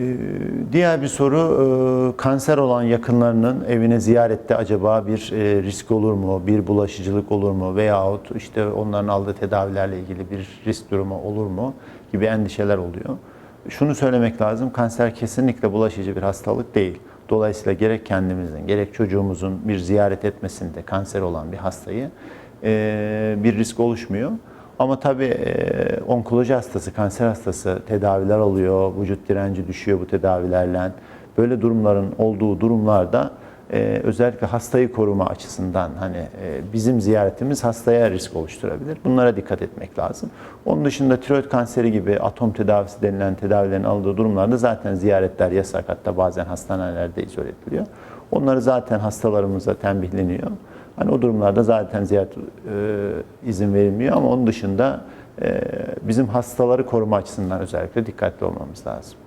Ee, Diğer bir soru, e, kanser olan yakınlarının evine ziyarette acaba bir e, risk olur mu, bir bulaşıcılık olur mu veyahut işte onların aldığı tedavilerle ilgili bir risk durumu olur mu gibi endişeler oluyor. Şunu söylemek lazım, kanser kesinlikle bulaşıcı bir hastalık değil. Dolayısıyla gerek kendimizin, gerek çocuğumuzun bir ziyaret etmesinde kanser olan bir hastayı e, bir risk oluşmuyor. Ama tabii e, onkoloji hastası, kanser hastası tedaviler alıyor, vücut direnci düşüyor bu tedavilerle. Böyle durumların olduğu durumlarda e, özellikle hastayı koruma açısından hani e, bizim ziyaretimiz hastaya risk oluşturabilir. Bunlara dikkat etmek lazım. Onun dışında tiroid kanseri gibi atom tedavisi denilen tedavilerin alındığı durumlarda zaten ziyaretler yasak hatta bazen hastanelerde izole ediliyor. Onları zaten hastalarımıza tembihleniyor. Hani o durumlarda zaten ziyaret e, izin verilmiyor ama onun dışında e, bizim hastaları koruma açısından özellikle dikkatli olmamız lazım.